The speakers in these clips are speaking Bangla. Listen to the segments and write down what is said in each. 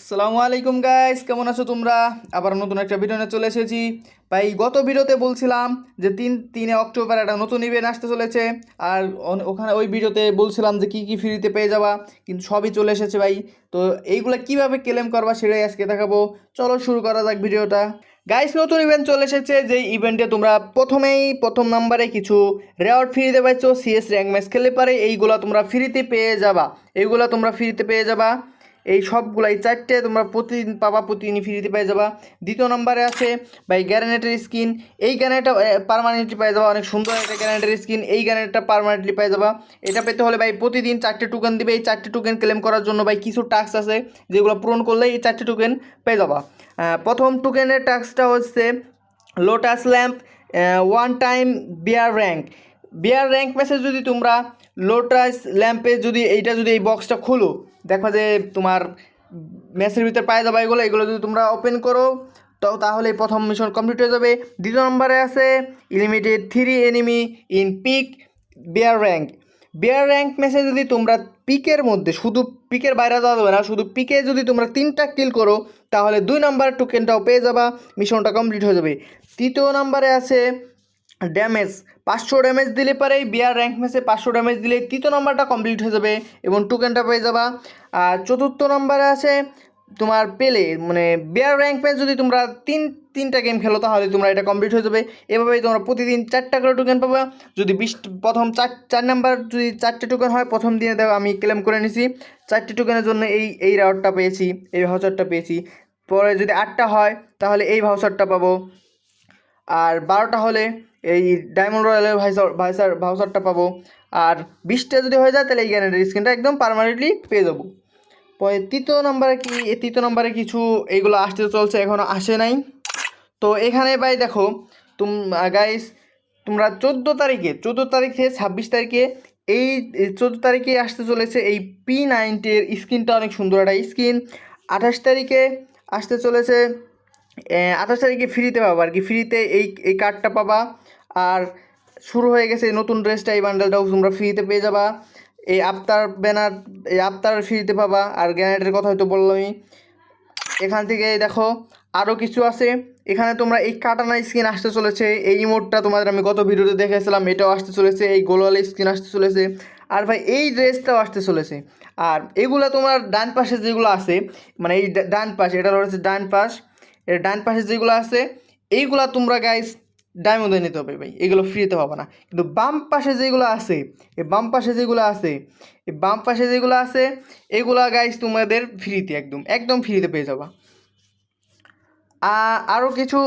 আসসালামু আলাইকুম গাইস কেমন আছো তোমরা? আবার নতুন একটা ভিডিও নিয়ে চলে এসেছি। ভাই, গত ভিডিওতে বলছিলাম যে তিন, তিনে অক্টোবর একটা নতুন ইভেন্ট আসতে চলেছে। আর ওখানে ওই ভিডিওতে বলছিলাম যে কী কী ফ্রিতে পেয়ে যাবা, কিন্তু সবই চলে এসেছে ভাই। তো এইগুলো কীভাবে ক্লেম করবা সেটাই আজকে দেখাবো। চলো শুরু করা যাক ভিডিওটা গাইস নতুন ইভেন্ট চলে এসেছে যে ইভেন্টে তোমরা প্রথমেই, প্রথম নাম্বারে কিছু রেওয়ার্ড ফ্রিতে পাইছো সিএস র্যাঙ্ক ম্যাচ খেললে পারে, এইগুলো তোমরা ফ্রিতে পেয়ে যাবা। এইগুলো তোমরা ফ্রিতে পেয়ে যাবা। এই সবগুলো এই চারটে তোমরা প্রতিদিন পাবা, প্রতিদিন ফ্রিতে পেয়ে যাবা। দ্বিতীয় নম্বরে আছে ভাই গ্যারেনেটের স্কিন এই গ্যারেনেটটা পারমানেন্টলি পেয়ে যাবা। অনেক সুন্দর একটা গ্যারেনেটের স্কিন এই গ্যারেনেটটা পারমানেন্টলি পেয়ে যাবা। এটা পেতে হলে ভাই প্রতিদিন চারটে টোকেন দিবে। এই চারটে টোকেন ক্লেম করার জন্য ভাই কিছু টাস্ক আছে, যেগুলো পূরণ করলে এই চারটে টোকেন পেয়ে যাবা। প্রথম টোকেনের টাস্কটা হচ্ছে lotus lamp one time B R rank B R rank message যদি তোমরা লোটাস ল্যাম্পে যদি এইটা যদি এই বক্সটা খুলো দেখো যে তোমার ম্যাচের ভিতরে পায়ে যাবে এগুলো এগুলো যদি তোমরা ওপেন করো, তো তাহলে প্রথম মিশন কমপ্লিট হয়ে যাবে। দ্বিতীয় নম্বরে আছে eliminated three enemy in pick B R rank B R rank ম্যাচে যদি তোমরা পিকের মধ্যে, শুধু পিকের বাইরে যাওয়া যাবে না, শুধু পিকে যদি তোমরা তিনটা কিল করো, তাহলে দুই নাম্বার টোকেনটাও পেয়ে যাবা মিশনটা কমপ্লিট হয়ে যাবে। তৃতীয় নাম্বারে আছে ড্যামেজ। পাঁচশো ড্যামেজ দিলে পারেই বিয়ার র্যাঙ্ক ম্যাচে পাঁচশো ড্যামেজ দিলে তৃতীয় নাম্বারটা কমপ্লিট হয়ে যাবে এবং টোকেনটা পেয়ে যাবা। আর চতুর্থ নাম্বারে আছে তোমার পেলে মানে বিয়ার র্যাঙ্ক ম্যাচ যদি তোমরা তিন, তিনটা গেম খেলো তাহলে তোমরা এটা কমপ্লিট হয়ে যাবে। এভাবেই তোমরা প্রতিদিন চারটা করে টোকেন পাবা। যদি বিশ, প্রথম চার চার নাম্বার যদি চারটে টোকেন হয়, প্রথম দিনে দেখো আমি ক্লেম করে নিছি। চারটে টোকেনের জন্য এই এই রাউটটা পেয়েছি, এই ভাউচারটা পেয়েছি। পরে যদি আটটা হয়, তাহলে এই ভাউচারটা পাবো। আর বারোটা হলে এই ডায়মন্ড রয়্যালের ভাইসার ভাইসার ভাউচারটা পাবো। আর বিশটা যদি হয়ে যায়, তাহলে এই গ্যানেটের স্ক্রিনটা একদম পারমানেন্টলি পেয়ে যাব। পরে তৃতীয় নম্বরে কি তৃতীয় নম্বরে কিছু এইগুলো আসতে চলছে এখনও আসে নাই। তো এখানে ভাই দেখো, তুম গাইস তোমরা চোদ্দ তারিখে, চোদ্দ তারিখ, ছাব্বিশ তারিখে, এই চোদ্দ তারিখে আসতে চলেছে এই পি নাইনটির স্ক্রিনটা অনেক সুন্দর একটা স্ক্রিন আঠাশ তারিখে আসতে চলেছে আঠাশ তারিখে ফ্রিতে পাবা আর কি। ফ্রিতে এই এই কার্ডটা পাবা। আর শুরু হয়ে গেছে নতুন ড্রেসটা এই বান্ডেলটাও তোমরা ফ্রিতে পেয়ে যাবা। এই আফতার ব্যানার এই আফতার ফ্রিতে পাবা। আর গ্যানেটের কথা হয়তো বললামই এখান থেকে দেখো আরও কিছু আছে। এখানে তোমরা এই কাটানা স্কিন আসতে চলেছে। এই ইমোটটা তোমাদের আমি গত ভিডিওতে দেখেছিলাম, এটাও আসতে চলেছে। এই গোলাল স্কিন আসতে চলেছে। আর ভাই, এই ড্রেসটাও আসতে চলেছে। আর এগুলো তোমার ডান পাশে যেগুলো আছে মানে এই ডান পাশ, এটা হচ্ছে ডান পাশ। এর ডান পাশে যেগুলো আছে, এইগুলা তোমরা গাইস ডায়মন্ডে নিতে হবে ভাই। এগুলো ফ্রিতে পাবে না। কিন্তু বাম পাশে যেগুলো আছে, এই বাম পাশে যেগুলো আছে, এই বাম পাশে যেগুলো আছে, এগুলা গাইস তোমাদের ফ্রিতে একদম একদম ফ্রিতে পেয়ে যাবা। আরও কিছু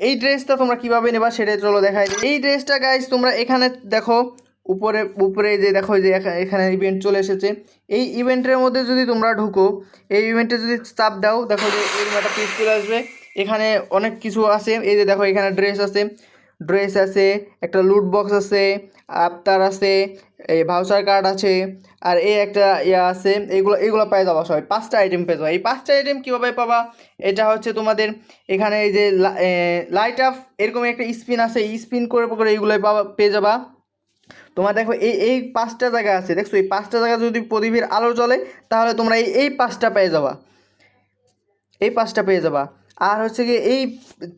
এই- ড্রেসটা তোমরা কীভাবে নেবা সেটা চলো দেখাই। এই ড্রেসটা গাইস তোমরা এখানে দেখো উপরে উপরে যে দেখো যে এখানে ইভেন্ট চলে এসেছে। এই ইভেন্টের মধ্যে যদি তোমরা ঢুকো, এই ইভেন্টে যদি চাপ দাও, দেখো যে এরকম একটা পেজ চলে আসবে। এখানে অনেক কিছু আছে। এই যে দেখো, এখানে ড্রেস আছে। ড্রেস আছে, একটা লুট বক্স আছে, আফতার আছে, এই ভাউচার কার্ড আছে, আর এই একটা ইয়া আছে। এগুলো এগুলো পেয়ে যাবা সবাই। পাঁচটা আইটেম পেয়ে যাবা। এই পাঁচটা আইটেম কীভাবে পাবা? এটা হচ্ছে তোমাদের এখানে এই যে লাইট আপ এরকম একটা স্পিন আছে। স্পিন করে করে এইগুলোই পাবা, পেয়ে যাবা। তোমার দেখো, এই এই পাঁচটা জায়গা আছে, দেখছ? এই পাঁচটা জায়গা যদি প্রদীপের আলো জ্বলে, তাহলে তোমরা এই এই পাঁচটা পেয়ে যাবা। এই পাঁচটা পেয়ে যাবা। আর হচ্ছে কি, এই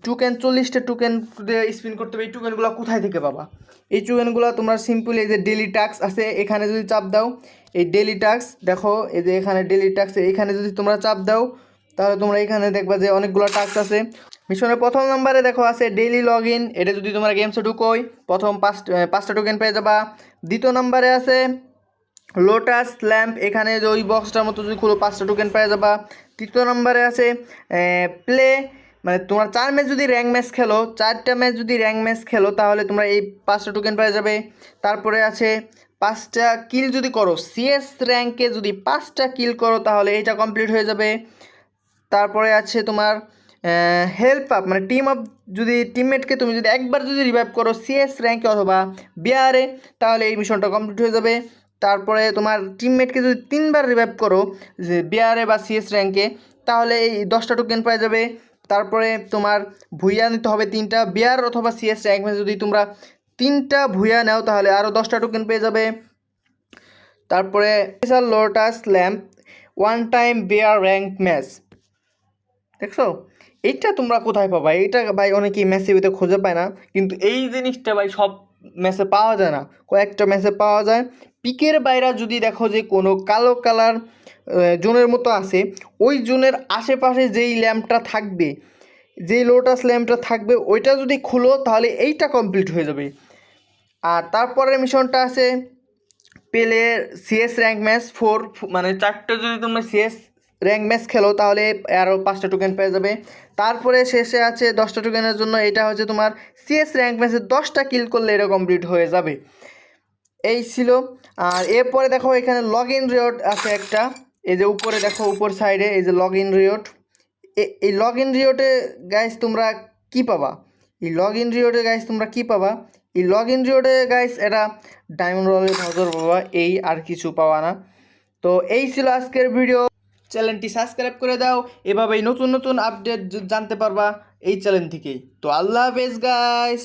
টুকেন চল্লিশটা টুকেন স্পিন করতে হবে, এই টুকেনগুলো কোথায় থেকে পাবা? এই টুকেনগুলো তোমরা সিম্পল এই যে ডেলি টাস্ক আছে, এখানে যদি চাপ দাও, এই ডেলি টাস্ক দেখো, এই যে এখানে ডেলি টাস্ক এখানে যদি তোমরা চাপ দাও তাহলে তোমরা এখানে দেখবা যে অনেকগুলো টাস্ক আছে। মিশনের প্রথম নম্বরে দেখো আছে ডেইলি লগ ইন এটা যদি তোমরা গেমসে ঢুকোই, প্রথম পাঁচ পাঁচটা টোকেন পেয়ে যাবা। দ্বিতীয় নম্বরে আছে লোটাস ল্যাম্প এখানে যে ওই বক্সটার মতো যদি খুলো পাঁচটা টোকেন পেয়ে যাবা। তৃতীয় নম্বরে আছে প্লে মানে তোমার চার ম্যাচ যদি র্যাঙ্ক ম্যাচ খেলো, চারটা ম্যাচ যদি র্যাঙ্ক ম্যাচ খেলো, তাহলে তোমরা এই পাঁচটা টোকেন পেয়ে যাবে। তারপরে আছে পাঁচটা কিল যদি করো সিএস র্যাঙ্কে যদি পাঁচটা কিল করো, তাহলে এটা কমপ্লিট হয়ে যাবে। তারপরে আছে তোমার হেল্প আপ মানে টিম আপ যদি টিমমেটকে তুমি যদি একবার যদি রিভাইভ করো সিএস র্যাঙ্কে অথবা বিআরে তাহলে এই মিশনটা কমপ্লিট হয়ে যাবে। তারপরে তোমার টিমমেটকে যদি তিনবার রিভাইভ করো যে বিআরে বা সিএস র্যাঙ্কে তাহলে এই দশটা টোকেন পাওয়া যাবে। তারপরে তোমার ভুইয়া নিতে হবে তিনটা বিআর অথবা সিএস র্যাঙ্কে যদি তোমরা তিনটা ভুইয়া নাও, তাহলে আরও দশটা টোকেন পেয়ে যাবে। তারপরে special lotus lamp one time B R rank match দেখছ? এইটা তোমরা কোথায় পাবা? এইটা ভাই অনেকেই ম্যাসে খুঁজে পায় না, কিন্তু এই জিনিসটা ভাই সব ম্যাচে পাওয়া যায় না। কয়েকটা ম্যাচে পাওয়া যায়। পিকের বাইরা যদি দেখো যে কোনো কালো কালার জোনের মতো আছে, ওই জোনের আশেপাশে যেই ল্যাম্পটা থাকবে, যেই লোটাস ল্যাম্পটা থাকবে, ওইটা যদি খুলো, তাহলে এইটা কমপ্লিট হয়ে যাবে। আর তারপরের মিশনটা আছে, পেলে সিএস র্যাঙ্ক ম্যাচ ফোর মানে চারটে যদি তোমরা সিএস র্যাঙ্ক ম্যাচ খেলো, তাহলে আরও পাঁচটা টোকেন পেয়ে যাবে। তারপরে শেষে আছে দশটা টোকেনের জন্য, এটা হচ্ছে তোমার সিএস র্যাঙ্ক ম্যাচে দশটা কিল করলে এটা কমপ্লিট হয়ে যাবে। এই ছিল। আর এরপরে দেখো এখানে লগ ইন রিওট আছে একটা। এই যে উপরে দেখো, উপর সাইডে এই যে লগ ইন রিওট এই লগ ইন রিওটে গাইস তোমরা কি পাবা? এই লগ ইন রিওটে গাইস তোমরা কি পাবা? এই লগ ইন রিওটে গাইস এটা ডায়মন্ড রলের নজর পাবা, এই আর কিছু পাওয়া না। তো এই ছিল আজকের ভিডিও চ্যানেলটি সাবস্ক্রাইব করে দাও। এভাবেই নতুন নতুন আপডেট জানতে পারবা এই চ্যানেল থেকেই। তো আল্লাহ হাফেজ গাইস